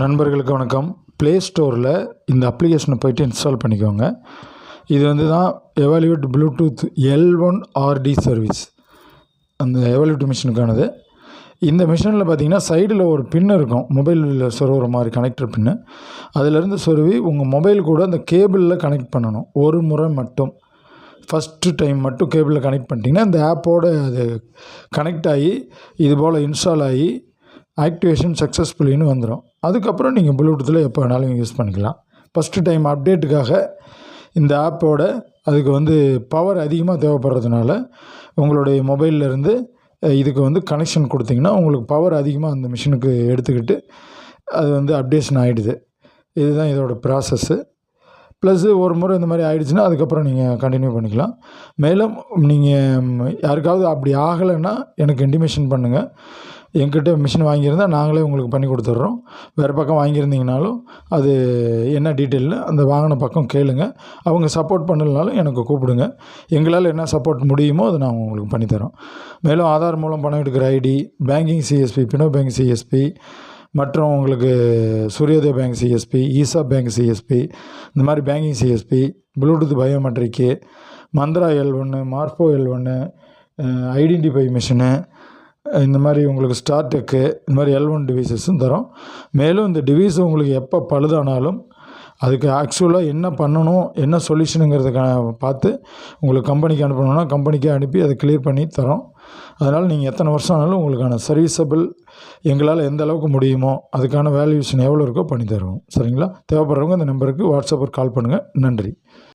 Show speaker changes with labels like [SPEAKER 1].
[SPEAKER 1] நண்பர்களுக்கு வணக்கம். ப்ளே ஸ்டோரில் இந்த அப்ளிகேஷனை போயிட்டு இன்ஸ்டால் பண்ணிக்கோங்க. இது வந்து தான் evaluate bluetooth L one RD service அந்த எவாலுவேட் மிஷினுக்கானது இந்த மிஷினில் பார்த்தீங்கன்னா சைடில் ஒரு பின் இருக்கும். மொபைலில் சொருகிற மாதிரி கனெக்டர் பின்னு அதிலேருந்து சொருவி உங்கள் மொபைல் கூட அந்த கேபிளில் கனெக்ட் பண்ணணும். ஒரு முறை மட்டும். ஃபஸ்ட்டு டைம் மட்டும் கேபிளில் கனெக்ட் பண்ணிட்டீங்கன்னா இந்த ஆப்போடு அது கனெக்ட் ஆகி இது போல் இன்ஸ்டால் ஆகி ஆக்டிவேஷன் சக்ஸஸ்ஃபுல்லின்னு வந்துடும் அதுக்கப்புறம் நீங்கள் ப்ளூடூத்தில் எப்போ வேணாலும் யூஸ் பண்ணிக்கலாம். ஃபஸ்ட்டு டைம் அப்டேட்டுக்காக இந்த ஆப்போட அதுக்கு வந்து பவர் அதிகமாக தேவைப்படுறதுனால உங்களுடைய மொபைல்லேருந்து இதுக்கு வந்து கனெக்ஷன் கொடுத்தீங்கன்னா உங்களுக்கு பவர் அதிகமாக அந்த மிஷினுக்கு எடுத்துக்கிட்டு அது வந்து அப்டேஷன் ஆகிடுது இதுதான் இதோட ப்ராசஸ்ஸு ப்ளஸ்ஸு ஒரு முறை இந்த மாதிரி ஆயிடுச்சுன்னா அதுக்கப்புறம் நீங்கள் கண்டினியூ பண்ணிக்கலாம். மேலும் நீங்கள் யாருக்காவது அப்படி ஆகலைன்னா எனக்கு இன்டிமேஷன் பண்ணுங்கள் எங்கிட்ட மிஷின் வாங்கியிருந்தால் நாங்களே உங்களுக்கு பண்ணி கொடுத்துட்றோம். வேறு பக்கம் வாங்கியிருந்தீங்கனாலும் அது என்ன டீட்டெயில்னு அந்த வாங்கின பக்கம் கேளுங்கள் அவங்க சப்போர்ட் பண்ணலனாலும் எனக்கு கூப்பிடுங்க. எங்களால் என்ன சப்போர்ட் முடியுமோ அதை நாங்கள் உங்களுக்கு பண்ணித்தரோம் மேலும் ஆதார் மூலம் பணம் எடுக்கிற ID banking CSP Fino bank CSP மற்றும் உங்களுக்கு சூரியோதய பேங்க் சிஎஸ்பி ஈசா பேங்க் சிஎஸ்பி இந்த மாதிரி banking CSP Bluetooth biometric Mantra L ஒன்று மார்போ எல் ஒன்று ஐடென்டிஃபை மிஷினு இந்த மாதிரி உங்களுக்கு ஸ்டார்டெக்கு இந்த மாதிரி எல் ஒன் டிவைசஸும் தரோம். மேலும் இந்த டிவைஸ் உங்களுக்கு எப்போ பழுதானாலும் அதுக்கு ஆக்சுவலாக என்ன பண்ணணும் என்ன சொல்யூஷனுங்கிறத பார்த்து உங்களுக்கு கம்பெனிக்கு அனுப்பணும்னா கம்பெனிக்கே அனுப்பி அதை கிளியர் பண்ணி தரோம். அதனால் நீங்கள் எத்தனை வருஷம் ஆனாலும் உங்களுக்கான சர்வீஸபிள் எங்களால் எந்த அளவுக்கு முடியுமோ அதுக்கான வேல்யூஷன் எவ்வளோ இருக்கோ பண்ணி தருவோம். சரிங்களா? தேவைப்படுறவங்க இந்த நம்பருக்கு வாட்ஸ்அப்பில் கால் பண்ணுங்கள் நன்றி.